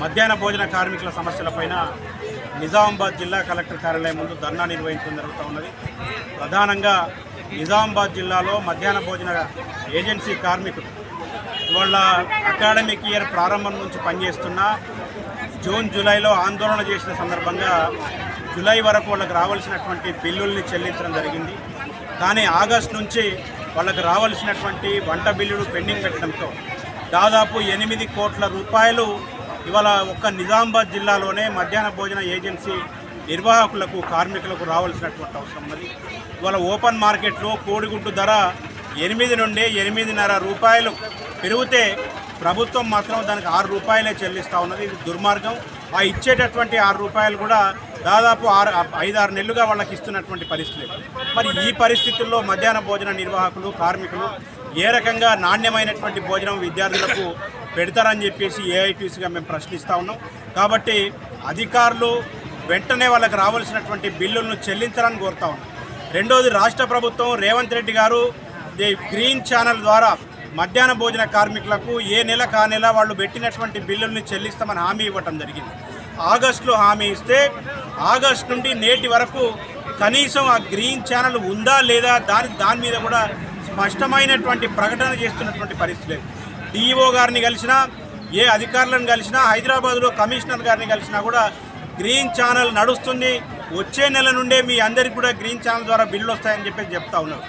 మధ్యాహ్న భోజన కార్మికుల సమస్యలపైన నిజామాబాద్ జిల్లా కలెక్టర్ కార్యాలయం ముందు ధర్నా నిర్వహించడం జరుగుతూ ఉన్నది. ప్రధానంగా నిజామాబాద్ జిల్లాలో మధ్యాహ్న భోజన ఏజెన్సీ కార్మికులు. వాళ్ళ అకాడమిక్ ఇయర్ ప్రారంభం నుంచి పనిచేస్తున్న జూన్ జూలైలో ఆందోళన చేసిన సందర్భంగా జూలై వరకు వాళ్ళకి రావాల్సినటువంటి బిల్లుల్ని చెల్లించడం జరిగింది. కానీ ఆగస్ట్ నుంచి వాళ్ళకి రావాల్సినటువంటి వంట బిల్లులు పెండింగ్ పెట్టడంతో దాదాపు ఎనిమిది కోట్ల రూపాయలు ఇవాళ ఒక్క నిజామాబాద్ జిల్లాలోనే మధ్యాహ్న భోజన ఏజెన్సీ నిర్వాహకులకు కార్మికులకు రావాల్సినటువంటి అవసరం ఉన్నది. ఇవాళ ఓపెన్ మార్కెట్లో కోడిగుడ్డు ధర ఎనిమిది నుండి ఎనిమిదిన్నర రూపాయలు పెరిగితే ప్రభుత్వం మాత్రం దానికి ఆరు రూపాయలే చెల్లిస్తూ ఉన్నది. ఇది దుర్మార్గం. ఆ ఇచ్చేటటువంటి ఆరు రూపాయలు కూడా దాదాపు ఆరు ఐదారు నెలలుగా వాళ్ళకి ఇస్తున్నటువంటి పరిస్థితి. మరి ఈ పరిస్థితుల్లో మధ్యాహ్న భోజన నిర్వాహకులు కార్మికులు ఏ రకంగా నాణ్యమైనటువంటి భోజనం విద్యార్థులకు పెడతారని చెప్పేసి ఏఐటీసీగా మేము ప్రశ్నిస్తూ ఉన్నాం. కాబట్టి అధికారులు వెంటనే వాళ్ళకి రావాల్సినటువంటి బిల్లులను చెల్లించాలని కోరుతా ఉన్నాం. రెండోది రాష్ట్ర ప్రభుత్వం రేవంత్ రెడ్డి గారు ది గ్రీన్ ఛానల్ ద్వారా మధ్యాహ్న భోజన కార్మికులకు ఏ నెల కా నెల వాళ్ళు పెట్టినటువంటి బిల్లుల్ని చెల్లిస్తామని హామీ ఇవ్వటం జరిగింది. ఆగస్టులో హామీ ఇస్తే ఆగస్ట్ నుండి నేటి వరకు కనీసం ఆ గ్రీన్ ఛానల్ ఉందా లేదా దాని దాని మీద కూడా స్పష్టమైనటువంటి ప్రకటన చేస్తున్నటువంటి పరిస్థితి లేదు. డిఈఓ గారిని కలిసినా ఏ అధికారులను కలిసినా హైదరాబాద్లో కమిషనర్ గారిని కలిసినా కూడా గ్రీన్ ఛానల్ నడుస్తుంది. వచ్చే నెల నుండే మీ అందరికి కూడా గ్రీన్ ఛానల్ ద్వారా బిల్లు వస్తాయని చెప్పేసి చెప్తా ఉన్నారు.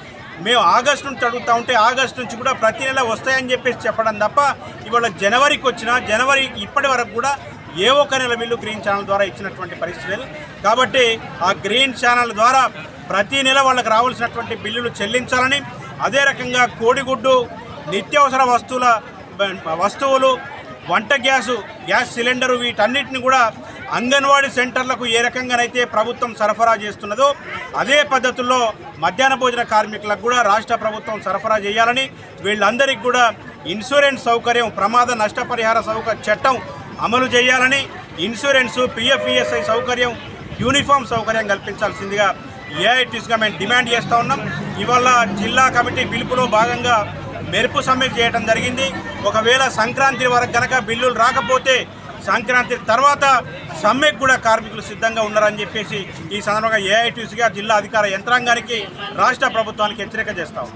మేము ఆగస్ట్ నుంచి అడుగుతా ఉంటే ఆగస్ట్ నుంచి కూడా ప్రతి నెల వస్తాయని చెప్పేసి చెప్పడం తప్ప ఇవాళ జనవరికి వచ్చిన జనవరి ఇప్పటి వరకు కూడా ఏ ఒక్క నెల బిల్లు గ్రీన్ ఛానల్ ద్వారా ఇచ్చినటువంటి పరిస్థితి లేదు. కాబట్టి ఆ గ్రీన్ ఛానల్ ద్వారా ప్రతి నెల వాళ్ళకి రావాల్సినటువంటి బిల్లులు చెల్లించాలని అదే రకంగా కోడిగుడ్డు నిత్యావసర వస్తువుల వస్తువులు వంట గ్యాసు గ్యాస్ సిలిండరు వీటన్నిటిని కూడా అంగన్వాడీ సెంటర్లకు ఏ రకంగానైతే ప్రభుత్వం సరఫరా చేస్తున్నదో అదే పద్ధతుల్లో మధ్యాహ్న భోజన కార్మికులకు కూడా రాష్ట్ర ప్రభుత్వం సరఫరా చేయాలని వీళ్ళందరికీ కూడా ఇన్సూరెన్స్ సౌకర్యం ప్రమాద నష్టపరిహార సౌకర్య చట్టం అమలు చేయాలని ఇన్సూరెన్సు పిఎఫ్ఈఎస్ఐ సౌకర్యం యూనిఫామ్ సౌకర్యం కల్పించాల్సిందిగా ఏఐటీస్గా మేము డిమాండ్ చేస్తూ ఉన్నాం. ఇవాళ జిల్లా కమిటీ పిలుపులో భాగంగా మెరుపు సమ్మె చేయడం జరిగింది. ఒకవేళ సంక్రాంతి వరకు గనక బిల్లులు రాకపోతే సంక్రాంతి తర్వాత సమ్మెకు కూడా కార్మికులు సిద్ధంగా ఉన్నారని చెప్పేసి ఈ సందర్భంగా ఏఐటీసీగా జిల్లా అధికార యంత్రాంగానికి రాష్ట్ర ప్రభుత్వానికి హెచ్చరిక చేస్తాము